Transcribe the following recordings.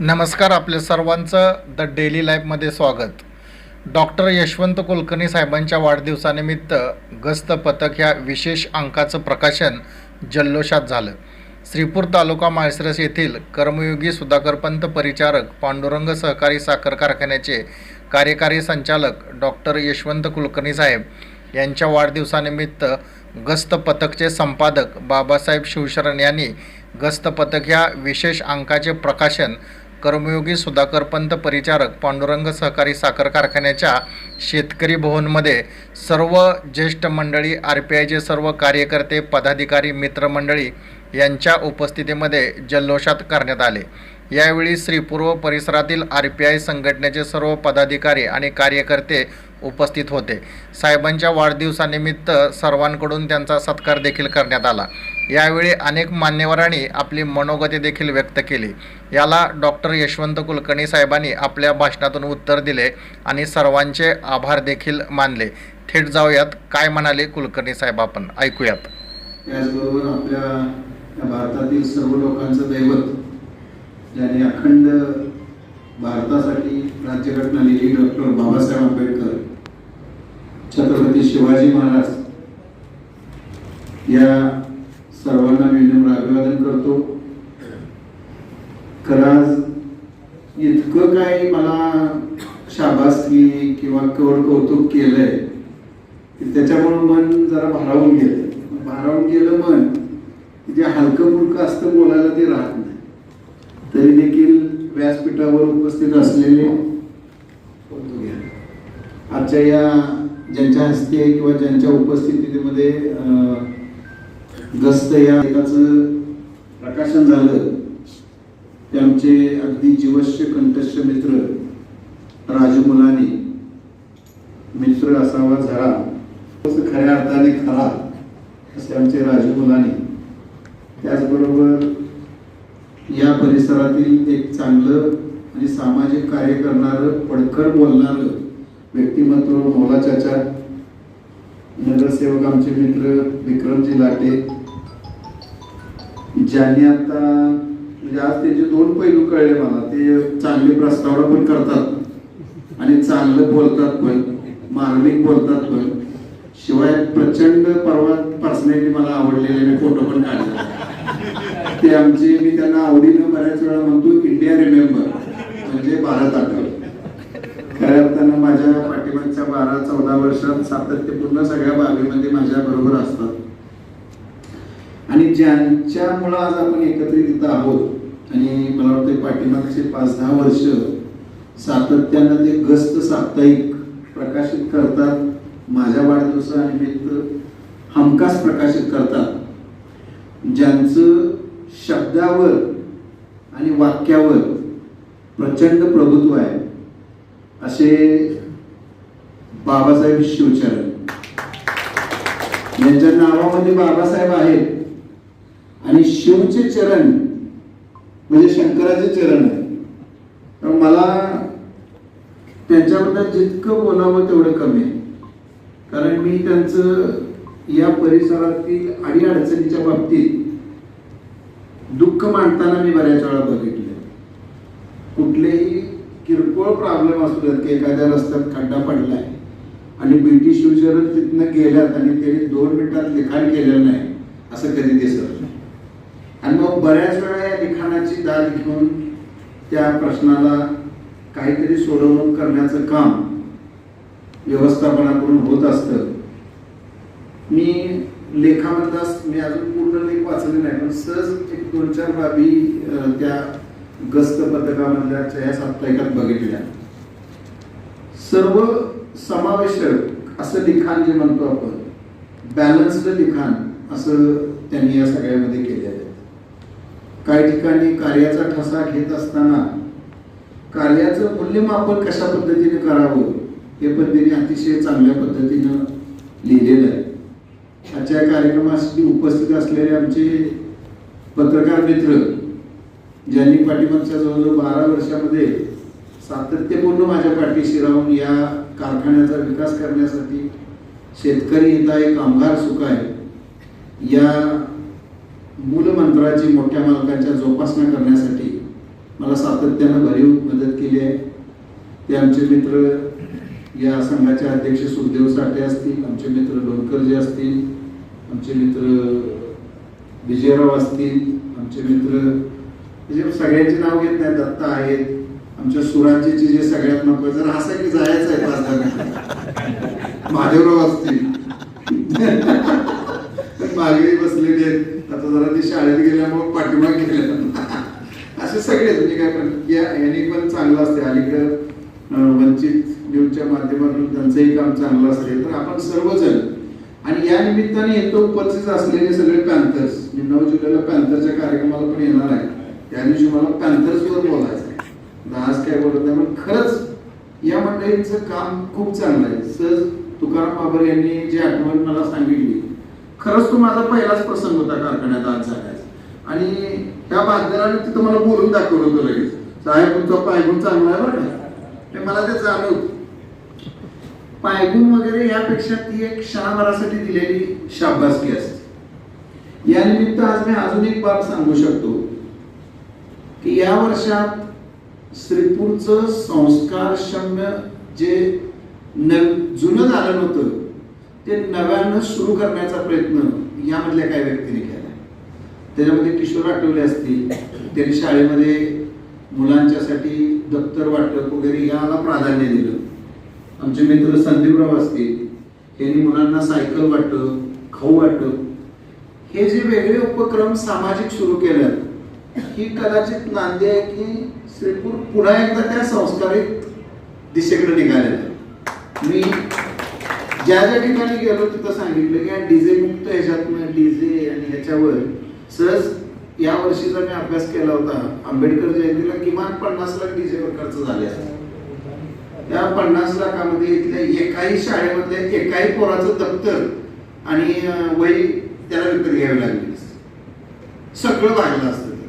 नमस्कार आपल्या सर्वांचं द डेली लाईफमध्ये स्वागत. डॉक्टर यशवंत कुलकर्णी साहेबांच्या वाढदिवसानिमित्त गस्त पथक ह्या विशेष अंकाचं प्रकाशन जल्लोषात झालं. श्रीपूर तालुका माळसरस येथील कर्मयोगी सुधाकरपंत परिचारक पांडुरंग सहकारी साखर कारखान्याचे कार्यकारी संचालक डॉक्टर यशवंत कुलकर्णी साहेब यांच्या वाढदिवसानिमित्त गस्त पथकचे संपादक बाबासाहेब शिवशरण यांनी गस्त पथक ह्या विशेष अंकाचे प्रकाशन कर्मयोगी सुधाकरपंत परिचारक पांडुरंग सहकारी साखर कारखान्याच्या शेतकरी भवनमध्ये सर्व ज्येष्ठ मंडळी आर पी आयचे सर्व कार्यकर्ते पदाधिकारी मित्रमंडळी यांच्या उपस्थितीमध्ये जल्लोषात करण्यात आले. यावेळी श्रीपूर्व परिसरातील आर पी आय संघटनेचे सर्व पदाधिकारी आणि कार्यकर्ते उपस्थित होते. साहेबांच्या वाढदिवसानिमित्त सर्वांकडून त्यांचा सत्कार देखील करण्यात आला. यावेळी अनेक मान्यवरांनी आपली मनोगते देखील व्यक्त केली. याला डॉक्टर यशवंत कुलकर्णी साहेबांनी आपल्या भाषणातून उत्तर दिले आणि सर्वांचे आभार देखील मानले. थेट जाऊयात काय म्हणाले कुलकर्णी साहेब आपण? ऐकूयात. त्याचबरोबर आपल्या या भारतातील सर्व लोकांचं दैवत ज्याने अखंड भारतासाठी राज्यघटना लिहिली डॉक्टर बाबासाहेब आंबेडकर छत्रपती शिवाजी महाराज या सर्वांना मी विनम्र अभिवादन करतो. खरं इतकं काही मला शाबासकी किंवा कवड कौतुक केलंय त्याच्यामुळे त्याच्यामुळं मन जरा भारावून गेलं. भारावून गेलं मन जे हलकं फुलकं असतं बोलायला ते राहत नाही. तरी देखील व्यासपीठावर उपस्थित असलेले आजच्या या ज्यांच्या हस्ते किंवा ज्यांच्या उपस्थितीमध्ये अं, गस्त या एकाचं प्रकाशन झालं. ते आमचे अगदी जीवश्य कंठस्थ मित्र राजू मुलानी मित्र असावा झरा तसं खऱ्या अर्थाने खरा असे आमचे राजू मुलानी त्याचबरोबर या परिसरातील एक चांगलं आणि सामाजिक कार्य करणारं पडकर बोलणारं व्यक्तिमत्व मोलाचाचा नगरसेवक आमचे मित्र विक्रमजी लाटे ज्यांनी आता म्हणजे आज त्याचे दोन पैलू कळले मला. ते चांगली प्रस्तावना पण करतात आणि चांगलं बोलतात पण मार्मिक बोलतात पण. शिवाय प्रचंड परवा पर्सनॅलिटी मला आवडलेले मी फोटो पण काढले. ते आमचे मी त्यांना आवडीनं बऱ्याच वेळा म्हणतो इंडिया रिमेंबर म्हणजे भारत आठवलं खऱ्या अर्थानं माझ्या पाठीमागच्या बारा चौदा वर्षात सातत्यपूर्ण सगळ्या बाबीमध्ये माझ्या बरोबर असतात. आणि ज्यांच्यामुळं आज आपण एकत्रित इथं आहोत आणि मला वाटतं पाठीमागचे पाच दहा वर्ष सातत्यानं ते गस्त साप्ताहिक प्रकाशित करतात माझ्या वाढदिवसानिमित्त हमखास प्रकाशित करतात. ज्यांचं शब्दावर आणि वाक्यावर प्रचंड प्रभुत्व आहे असे बाबासाहेब शिवचरण. यांच्या नावामध्ये बाबासाहेब आहेत. आणि शिवचे चरण म्हणजे शंकराचे चरण आहे. तर मला त्यांच्याबद्दल जितकं बोलावं तेवढं कमी आहे. कारण मी त्यांचं या परिसरातील अडीअडचणीच्या बाबतीत दुःख मांडताना मी बऱ्याच वेळा बघितले कुठलेही किरकोळ प्रॉब्लेम असू देत की एखाद्या रस्त्यात खड्डा पडलाय आणि बीटी शिवचरण तिथनं गेल्यात आणि त्यांनी दोन मिनिटात लिखाण केलेलं नाही असं कधी दिसत आणि मग बऱ्याच वेळा या लिखाणाची दाद घेऊन त्या प्रश्नाला काहीतरी सोडवणूक करण्याचं काम व्यवस्थापनाकडून होत असतं. मी लेखामधला मी अजून पूर्ण लेख वाचले नाही पण सहज एक दोन चार बाबी त्या गस्त पथकामधल्या या साप्ताहिकात बघितल्या. सर्व समावेशक असं लिखाण जे म्हणतो आपण बॅलन्स्ड लिखाण असं त्यांनी या सगळ्यामध्ये केलं काही ठिकाणी कार्याचा ठसा घेत असताना कार्याचं मूल्यमापन कशा पद्धतीने करावं हे पण त्यांनी अतिशय चांगल्या पद्धतीनं लिहिलेलं आहे. आजच्या कार्यक्रमासाठी उपस्थित असलेले आमचे पत्रकार मित्र ज्यांनी पाठीमागच्या जवळजवळ बारा वर्षामध्ये सातत्यपूर्ण माझ्या पाठीशी राहून या कारखान्याचा विकास करण्यासाठी शेतकरी हिताय कामगार सुख आहे. या मूलमंत्राची मोठ्या मालकांच्या जोपासना करण्यासाठी मला सातत्यानं भरीव मदत केली आहे. ते आमचे मित्र या संघाचे अध्यक्ष सुखदेव साठे असतील आमचे मित्र लोणकरजी असतील आमचे मित्र विजयराव असतील आमचे मित्र जे सगळ्यांचे नाव घेत नाही दत्ता आहेत. आमच्या सुरांजीचे जे सगळ्यात नको जर असं की जायचं आहे महादेवराव असतील. मागे बसलेले आहेत. आता जरा ते शाळेत गेल्यामुळे पाठीमाग गेल्या. असे सगळे म्हणजे काय पण. या यांनी पण चांगलं असते अलीकडं वंचित न्यूजच्या माध्यमातून त्यांचंही काम चांगलं असते तर आपण सर्वजण आणि या निमित्ताने येतो उपस्थित असलेले सगळे पॅन्थर्स मी नऊ जुलैला पॅन्थरच्या कार्यक्रमाला पण येणार आहे. त्या दिवशी मला पॅन्थर्सवर बोलायचं आहे आज काय बोलत नाही पण खरंच या मंडळींचं काम खूप चांगलं आहे. सहज तुकाराम बाबर यांनी जी आठवण मला सांगितली खरंच तो माझा पहिलाच प्रसंग होता कारखान्यात आज झाल्याचा. आणि त्या बांधराने तिथं मला बोलून दाखवलं होतं लगेच. साहेब तुमचा पायगुण चांगला आहे बरं का? मला ते जाणवत पायगुण वगैरे यापेक्षा ती एक क्षणाभरासाठी दिलेली शाबासकी असते. या निमित्त आज मी अजून एक बाब सांगू शकतो की या वर्षात श्रीपूरचं संस्कारक्षम्य जे न जुनं झालं नव्हतं ते नव्यानं सुरू करण्याचा प्रयत्न यामधल्या काही व्यक्तीने केला त्याच्यामध्ये किशोर आठवले असतील त्यांनी शाळेमध्ये मुलांच्यासाठी दप्तर वाटप वगैरे याला प्राधान्य दिलं. आमचे मित्र संदीपराव असतील यांनी मुलांना सायकल वाटप खाऊ वाटप हे जे वेगळे उपक्रम सामाजिक सुरू केल्यात ही कदाचित नांदी आहे की श्रीपूर पुन्हा एकदा त्या संस्कारित दिशेकडे निघालेलं मी ज्या ज्या ठिकाणी गेलो तिथं सांगितलं की डीजे मुक्त ह्याच्यातनं डीजे आणि ह्याच्यावर. सहज या वर्षीचा मी अभ्यास केला होता आंबेडकर जयंतीला किमान पन्नास लाख डीजेवर खर्च झाले असतात त्या पन्नास लाखामध्ये इथल्या एकाही शाळेमधल्या एकाही पोराचं दप्तर आणि वही त्याला विकत घ्यावी लागली. सगळं वाढलं असतं ते.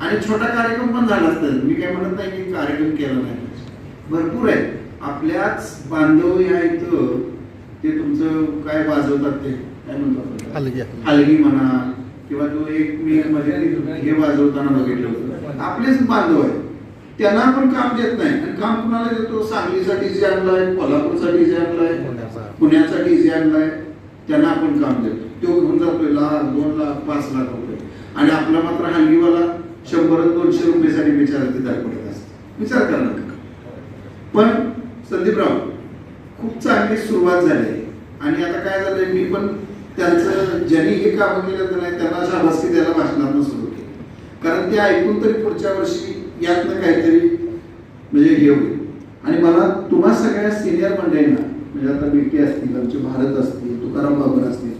आणि छोटा कार्यक्रम पण झाला असतं. मी काय म्हणत नाही की कार्यक्रम केला नाही. भरपूर आहे आपल्याच बांधव या इथं ते तुमचं काय वाजवतात ते? काय म्हणतो आपण? हलगी. म्हणा किंवा तो एक मी मध्ये हे वाजवताना बघितलं होतं. आपलेच बांधव आहे त्यांना आपण काम देत नाही. आणि काम कुणाला देतो? सांगलीचा डीजे आणलाय कोल्हापूरचा डीजे आणलाय पुण्याचा. डीजे आणलाय. त्यांना आपण काम देतो. तो घेऊन जातोय लाख दोन लाख पाच लाख रुपये. आणि आपला मात्र हलगीवाला शंभर दोनशे रुपयासाठी विचार ते दाखवत असतो विचार करा नका. पण संदीपराव खूप चांगली सुरुवात झाली. आहे. आणि आता काय झालंय मी पण त्यांचं ज्यांनी हे काम केलं तर नाही त्यांना शाबासकी द्यायला भाषणातनं सुरू केली. कारण ते ऐकून तरी पुढच्या वर्षी यातनं काहीतरी म्हणजे हे होईल. आणि मला तुम्हा सगळ्या सिनियर मंडळींना म्हणजे आता बीटी असतील आमचे भारत असतील तुकाराम बाबर असतील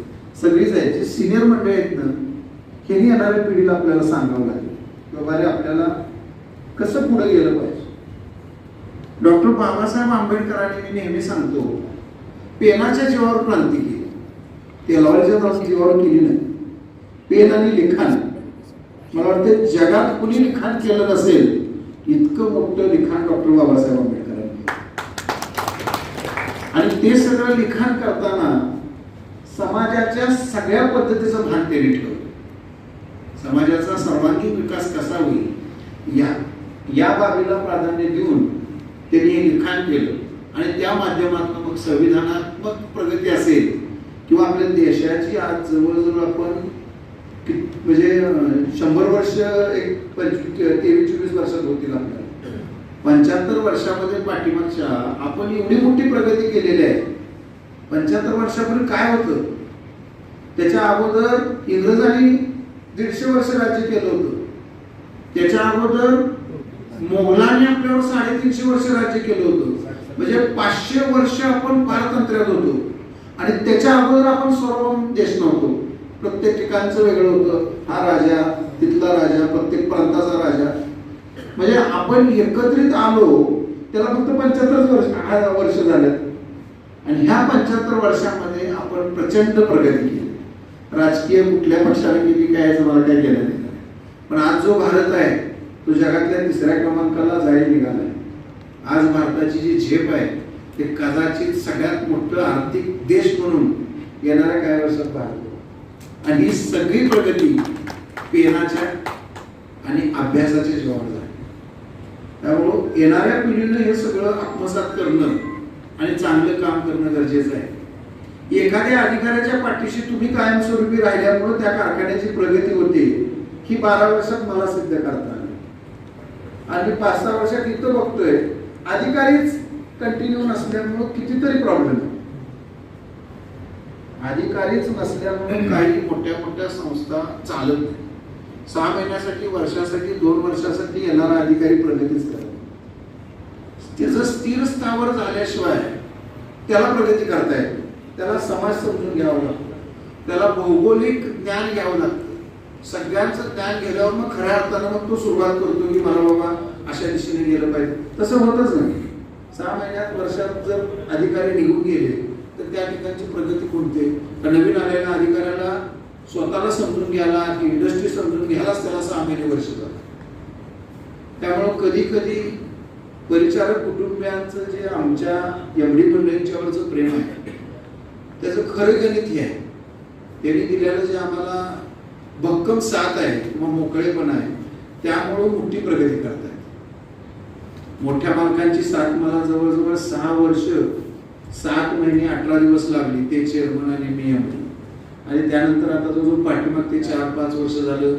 सगळीच आहेत जे सिनियर मंडळी आहेत ना हेही येणाऱ्या पिढीला आपल्याला सांगावं लागेल. किंवा अरे आपल्याला कसं पुढे गेलं पाहिजे? डॉक्टर बाबासाहेब आंबेडकरांनी मी नेहमी सांगतो पेनाच्या जीवावर क्रांती केली. तेलावरच्या जीवावर केली नाही. पेन आणि लिखाण. मला वाटतं जगात कुणी लिखाण केलं नसेल इतकं मोठं लिखाण डॉक्टर बाबासाहेब आंबेडकरांनी आणि ते सगळं लिखाण करताना समाजाच्या सगळ्या पद्धतीचं भान त्यांनी ठेवलं. समाजाचा सर्वांगीण विकास कसा होईल या या बाबीला प्राधान्य देऊन त्यांनी हे लिखाण केलं. आणि त्या माध्यमातून मग संविधानात्मक प्रगती असेल किंवा आपल्या देशाची आज जवळजवळ आपण म्हणजे शंभर वर्ष एक पंचवीस तेवीस चोवीस वर्षात होतील आपल्याला पंच्याहत्तर वर्षामध्ये पाठीमागच्या आपण एवढी मोठी प्रगती केलेली आहे. पंच्याहत्तर वर्षापूर्वी काय होतं? त्याच्या अगोदर इंग्रजांनी दीडशे वर्ष राज्य केलं होतं. त्याच्या अगोदर मोगलांनी आपल्यावर साडेतीनशे वर्ष राज्य केलं होतं. म्हणजे पाचशे वर्ष आपण पारतंत्र्यात होतो. आणि त्याच्या अगोदर आपण सर्व देश नव्हतो. प्रत्येक ठिकाणचं वेगळं होतं. हा राजा तिथला राजा प्रत्येक प्रांताचा राजा. म्हणजे आपण एकत्रित आलो त्याला फक्त पंच्याहत्तर वर्ष वर्ष झालेत. आणि ह्या पंच्याहत्तर वर्षामध्ये आपण प्रचंड प्रगती केली. राजकीय कुठल्या पक्षाने केली काय याचं मला काही केलं नाही. पण आज जो भारत आहे तो जगातल्या तिसऱ्या क्रमांकाला जाईल निघालाय. आज भारताची जी झेप आहे ते कदाचित सगळ्यात मोठं आर्थिक देश म्हणून येणाऱ्या काही वर्षात भारत आणि ही सगळी प्रगती पेनाच्या आणि अभ्यासाच्या जीवावर झाले. त्यामुळं येणाऱ्या पिढीनं हे सगळं आत्मसात करणं आणि चांगलं काम करणं गरजेचं आहे. एखाद्या अधिकाऱ्याच्या पाठीशी तुम्ही कायमस्वरूपी राहिल्यामुळे त्या कारखान्याची प्रगती होते ही बारा वर्षात मला सिद्ध करता. आणि पाच सहा वर्षात इथं बघतोय. अधिकारीच कंटिन्यू नसल्यामुळं कितीतरी प्रॉब्लेम अधिकारीच नसल्यामुळे काही मोठ्या मोठ्या संस्था चालत नाही. सहा महिन्यासाठी वर्षासाठी दोन वर्षासाठी येणारा अधिकारी प्रगतीच करत. त्याचं स्थिर स्थावर झाल्याशिवाय त्याला प्रगती करता येते त्याला समाज समजून घ्यावा लागतो. त्याला भौगोलिक ज्ञान घ्यावं लागतं. सगळ्यांचं ज्ञान गेल्यावर मग खऱ्या अर्थानं मग तो सुरुवात करतो की मला बाबा अशा दिशेने गेलं पाहिजे. तसं होतच नाही. सहा महिन्यात वर्षात जर अधिकारी निघून गेले तर त्या ठिकाणची प्रगती कोणते? तर नवीन आलेल्या अधिकाऱ्याला स्वतःला समजून घ्यायला की इंडस्ट्री समजून घ्यायलाच त्याला सहा महिने वर्ष जातात. त्यामुळं कधी कधी परिचारक कुटुंबियांचं जे आमच्या एमडी मंडळींच्यावरचं प्रेम आहे त्याचं खरं गणित हे आहे. त्यांनी दिलेलं जे आम्हाला भक्कम साथ आहे किंवा मोकळेपण आहे त्यामुळं मोठी प्रगती करतायत. मोठ्या मालकांची साथ मला जवळजवळ सहा वर्ष सात महिने अठरा दिवस लागली ते चेअरमन आणि मी एम आणि त्यानंतर आता जो जो पाठीमाग ते चार पाच वर्ष झालं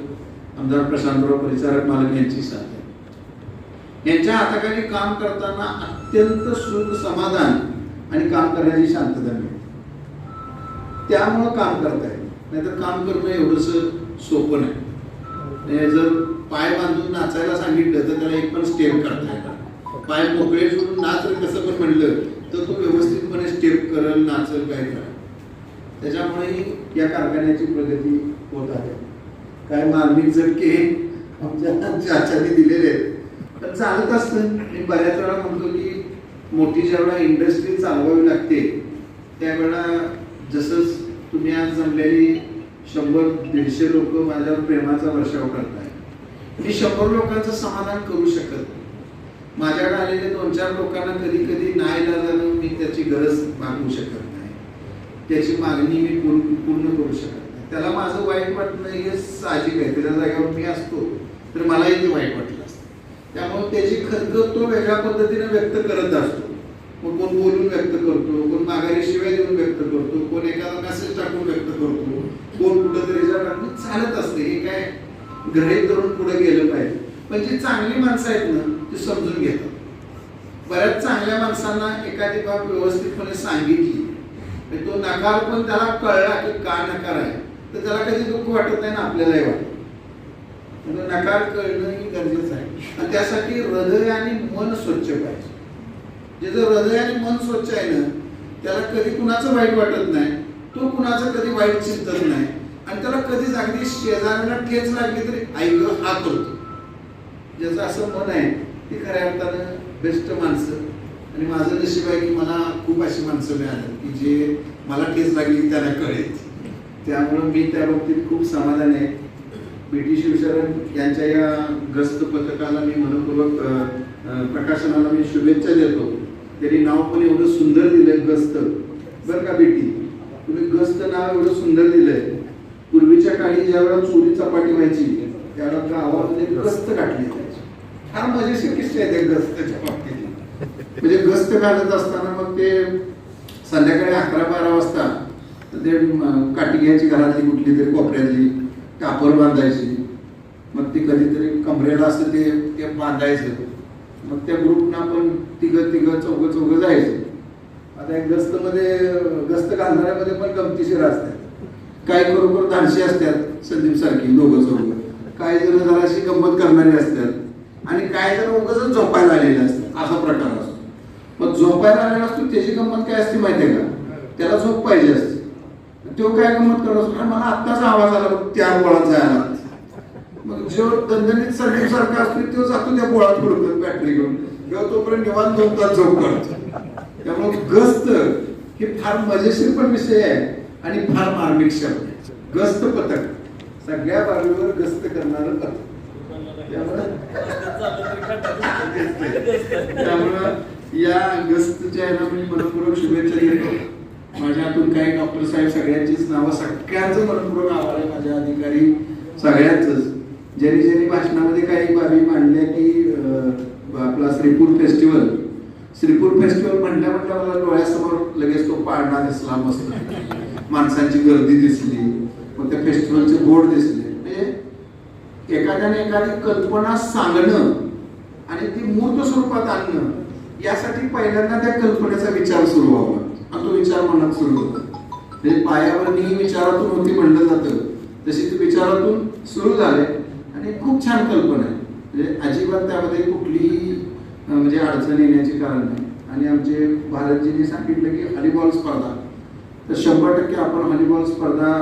आमदार प्रशांतराव परिचारक मालक यांची साथ आहे. यांच्या हाताखाली काम करताना अत्यंत सुख समाधान आणि काम करण्याची शांतता मिळते. त्यामुळं काम करता येईल नाहीतर काम करणं एवढंसं सोपं नाही. जर पाय बांधून नाचायला सांगितलं तर त्याला एक पण स्टेप करता येणार. पाय मोकळे सोडून नाच कसं पण म्हणलं तर तो व्यवस्थितपणे स्टेप करल नाचल काय करा त्याच्यामुळे या कारखान्याची प्रगती होत आहे. काय मार्मिक झटके आमच्या चाचाने दिलेले आहेत. पण चालत असतं. मी बऱ्याच वेळा म्हणतो की मोठी ज्यावेळा इंडस्ट्री चालवावी लागते त्यावेळा जसं तुम्ही आज जमलेली शंभर दीडशे लोक माझ्यावर प्रेमाचा वर्षाव करताय मी शंभर लोकांचं समाधान करू शकत नाही. माझ्याकडे आलेले दोन चार लोकांना कधी कधी नाही झालं मी त्याची गरज मागू शकत नाही. त्याची मागणी मी पूर्ण पूर्ण करू शकत नाही. त्याला माझं वाईट वाटणं हे साहजिक आहे. त्याच्या जागेवर मी असतो तर मलाही ते वाईट वाटलं असतं. त्यामुळे त्याची खदग तो वेगळ्या पद्धतीने व्यक्त करत असतो. मग कोण बोलून व्यक्त करतो कोण माघारी शिवाय देऊन व्यक्त करतो कोण एखादा मेसेज टाकून व्यक्त करतो. चालत असते हे काय ग्रहित धरून पुढे गेलं पाहिजे. पण जी चांगली माणसं आहेत ना ती समजून घेतात. बऱ्याच चांगल्या माणसांना एखादी बाब व्यवस्थितपणे सांगितली तो नकार पण त्याला कळला की का नकार आहे. तर त्याला कधी दुःख वाटत नाही ना आपल्यालाही वाटत. म्हणून नकार कळणं ही गरजेचं आहे. आणि त्यासाठी हृदय आणि मन स्वच्छ पाहिजे. जे जर हृदय आणि मन स्वच्छ आहे ना त्याला कधी कुणाचं वाईट वाटत नाही तो कुणाचं कधी वाईट चिंतत नाही. आणि त्याला कधीच अगदी शेजाऱ्यांना ठेच लागली तरी आई हात हा करतो. ज्याचं असं मन आहे ती खऱ्या अर्थानं बेस्ट माणसं. आणि माझं नशीब आहे की मला खूप अशी माणसं मिळाली की जे मला ठेच लागली त्यांना कळेल. त्यामुळं मी त्या बाबतीत खूप समाधान आहे. पी टी शिवशरण यांच्या या गस्त पथकाला मी मनपूर्वक प्रकाशनाला मी शुभेच्छा देतो. त्यांनी नाव पण एवढं सुंदर दिलंय गस्त बरं का बेटी तुम्ही गस्त नाव एवढं सुंदर दिलंय. पूर्वीच्या काळी ज्या वेळा चोरी चपाटी व्हायची त्यावेळेला गावामध्ये गस्त काढली जायची. फार मजेशीर किस्से आहेत त्या गस्तच्या बाबतीत म्हणजे गस्त घालत असताना मग ते संध्याकाळी अकरा बारा वाजता ते म, काठी घ्यायची घरातली कुठली तरी कोपऱ्यातली कापर बांधायची. मग ती कधीतरी कमरेला असतं ते ते बांधायचं. मग त्या ग्रुपना पण तिघं तिघं चौघं चौघं जायचं. आता एक गस्त मध्ये गस्त घालणाऱ्यामध्ये पण गमतीशीर असतात. काही बरोबर धाडशी असतात संदीप सारखी दोघं चौघं. काही जण जराशी गंमत करणारी असतात आणि काही जण उगाच झोपायला आलेले असतात असा प्रकार असतो. मग झोपायला आलेला असतो त्याची गंमत काय असते माहितीये का? त्याला झोप पाहिजे असते. तो काय गंमत करत असतो? मला आत्ताच आवाज आला त्या बोळात जायला मग जो दणदणीत संदीप सारखा असतो तो जातो त्या बोळात पडतो बॅटरी घेऊन. किंवा तोपर्यंत निवांत झोपतात झोप काढतो. त्यामुळे गस्त हे फार मजेशीर पण विषय आहे. आणि फार मार्मिक शब्द आहे गस्त पथक. सगळ्या बाजूवर गस्त करणार पथक. त्यामुळं या गस्तच्या ह्याला मी मनपूर्वक शुभेच्छा देतो. माझ्या हातून काही डॉक्टर साहेब सगळ्यांचीच नावं सगळ्यांचं मनपूर्वक आभार आहे माझ्या अधिकारी सगळ्यांचंच. ज्यांनी ज्यांनी भाषणामध्ये काही बाबी मांडल्या की आपला श्रीपूर फेस्टिवल. श्रीपूर फेस्टिवल म्हटल्या म्हटल्या मला डोळ्यासमोर लगेच तो पाळणा दिसला मस्त. माणसांची गर्दी दिसली मग त्या फेस्टिवलचे बोर्ड दिसले. म्हणजे एखाद्याने एखादी कल्पना सांगणं आणि ती मूर्त स्वरूपात आणणं यासाठी पहिल्यांदा त्या कल्पनेचा विचार सुरू व्हावा. आणि तो विचार मनात सुरू होतो. म्हणजे पायावरनी विचारातून होती म्हणलं जातं. तशी ती विचारातून सुरू झाले. आणि खूप छान कल्पना आहे. म्हणजे अजिबात त्यामध्ये कुठलीही म्हणजे अडचण येण्याचे कारण नाही. आणि आमचे भारतजीने सांगितलं की हॉलीबॉल स्पर्धा. तर शंभर टक्के आपण हॉलीबॉल स्पर्धा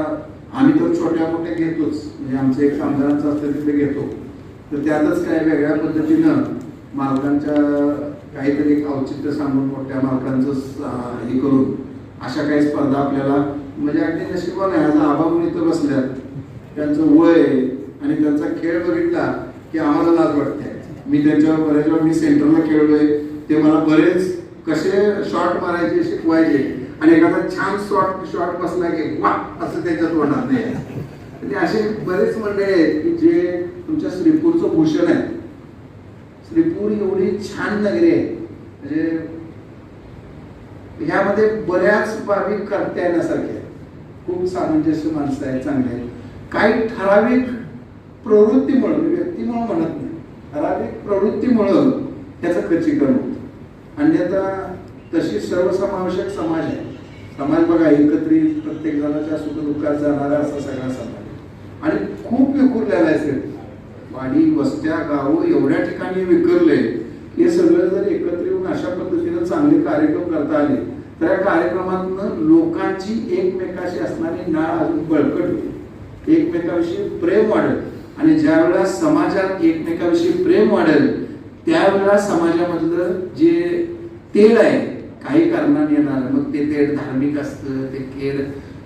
आम्ही तर छोट्या मोठ्या घेतोच. म्हणजे आमचं एक आमदारांचं असतं तिथे घेतो. तर त्यातच काय वेगळ्या पद्धतीनं मालकांच्या काहीतरी औचित्य सांगून मोठ्या मालकांचं हे करून अशा काही स्पर्धा आपल्याला म्हणजे अगदी नशिबान आहे. आज आबामुळे इथं बसल्यात. त्यांचं वय आणि त्यांचा खेळ बघितला की आम्हाला लाज वाटते. मी त्यांच्यावर बऱ्याच वेळा मी सेंटरला खेळलोय. ते मला बरेच कसे शॉट मारायचे शिकवायचे. आणि एखादा छान शॉट शॉट बसला की वा असं त्याच्यात होणार नाही. म्हणजे असे बरेच मंडळी आहेत की जे तुमच्या श्रीपूरचं भूषण आहे श्रीपूर एवढी छान नगरी आहे. म्हणजे ह्यामध्ये बऱ्याच बाबी करता येण्यासारख्या आहेत. खूप सामंजस्य माणसं आहेत चांगले आहेत. काही ठराविक प्रवृत्तीमुळं मी म्हणजे व्यक्तीमुळं म्हणत नाही. ठराविक प्रवृत्तीमुळं त्याचं खच्चीकरण होतं. अन्यथा तशी सर्वसमावेशक समाज आहे. समाज बघा एकत्रित प्रत्येक जणाच्या सुखदुःखात जाणारा असा सगळा समाज आणि खूप विखुरलेला आहे सर वाडी वस्त्या गावं एवढ्या ठिकाणी विखरले हे सगळं जर एकत्र येऊन अशा पद्धतीनं चांगले कार्यक्रम करता आले तर या कार्यक्रमातनं लोकांची एकमेकाशी असणारी नाळ अजून बळकट होईल. एकमेकाविषयी प्रेम वाढेल. आणि ज्या वेळेला समाजात एकमेकाविषयी प्रेम वाढेल त्यावेळेला समाजामधलं जे तेल आहे काही कारणाने येणार मग ते तेढ धार्मिक असतं ते खेळ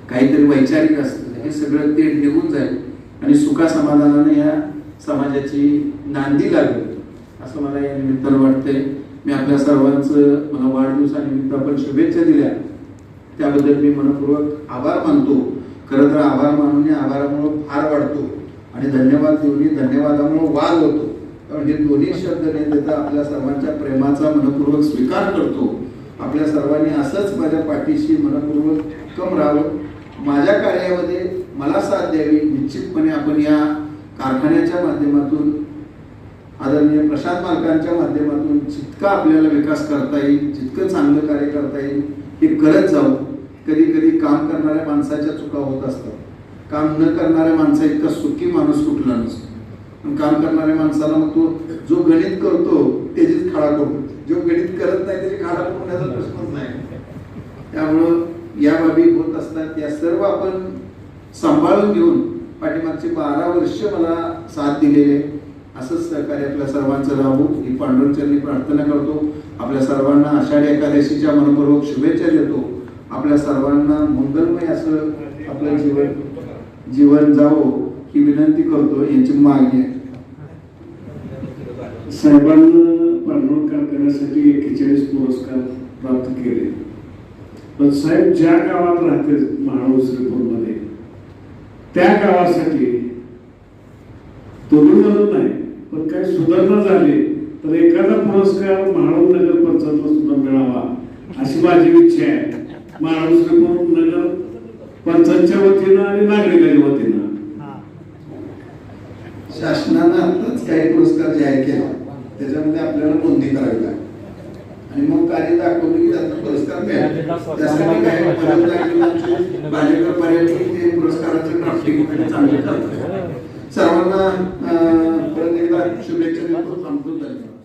काहीतरी वैचारिक असतं. हे सगळं तेढ निघून जाईल. आणि सुखा समाधानाने या समाजाची नांदी लागेल. असं मला या निमित्तानं वाटतंय. मी आपल्या सर्वांचं मला वाढदिवसानिमित्त आपण शुभेच्छा दिल्या. त्याबद्दल मी मनपूर्वक आभार मानतो. खरं तर आभार मानून या आभारामुळं फार वाढतो. आणि धन्यवाद देऊन धन्यवादामुळं वाद होतो. कारण हे दोन्ही शब्द नाही देता आपल्या सर्वांच्या प्रेमाचा मनपूर्वक स्वीकार करतो. आपल्या सर्वांनी असंच माझ्या पाठीशी मनपूर्वक कम राहावं. माझ्या कार्यामध्ये मला साथ द्यावी. निश्चितपणे आपण या कारखान्याच्या माध्यमातून आदरणीय प्रशांत मालकांच्या माध्यमातून जितका आपल्याला विकास करता येईल जितकं चांगलं कार्य करता येईल हे करत जाऊ. कधी कधी काम करणाऱ्या माणसाच्या चुका होत असतात. काम न करणाऱ्या माणसा इतका सुखी माणूस कुठला नसतो. पण काम करणाऱ्या माणसाला मग तो जो गणित करतो त्याचीच खळा करतो जो गणित करत नाही त्याची खाडा करण्याचा प्रश्नच नाही. त्यामुळं या बाबी होत असतात. या सर्व आपण सांभाळून घेऊन पाठीमागचे बारा वर्ष मला साथ दिलेले असंच सहकार्य आपल्या सर्वांचं राहू. ही पांडुरचरणी प्रार्थना करतो. आपल्या सर्वांना आषाढी एकादशीच्या मनपूर्वक शुभेच्छा देतो. आपल्या सर्वांना मंगलमय असं आपलं जीवन जीवन जावो ही विनंती करतो. यांची मागणी आहे. साहेबांना पांडुरंग करण्यासाठी एक्केचाळीस पुरस्कार प्राप्त केले. पण साहेब ज्या गावात राहते महाळू त्या गावासाठी तरुण म्हणून नाही पण काही सुधारणा झाली तर एखादा पुरस्कार महाळू नगर पंचायतला सुद्धा मिळावा अशी माझी इच्छा आहे. महाळू श्रीपूर नगर पंचायतच्या वतीनं आणि नागरिकांच्या वतीनं. शासनानं आताच काही पुरस्कार जाहीर केला. त्याच्यामध्ये आपल्याला नोंदणी करावी लागेल. आणि मग कार्य दाखवलं की त्यातनं पुरस्कार मिळेल. त्यासाठी पर्यटन ते पुरस्काराचं ड्राफ्टिंग वगैरे चांगलं करतात सर्वांना परत एकदा शुभेच्छा देतो. थांबतो. धन्यवाद.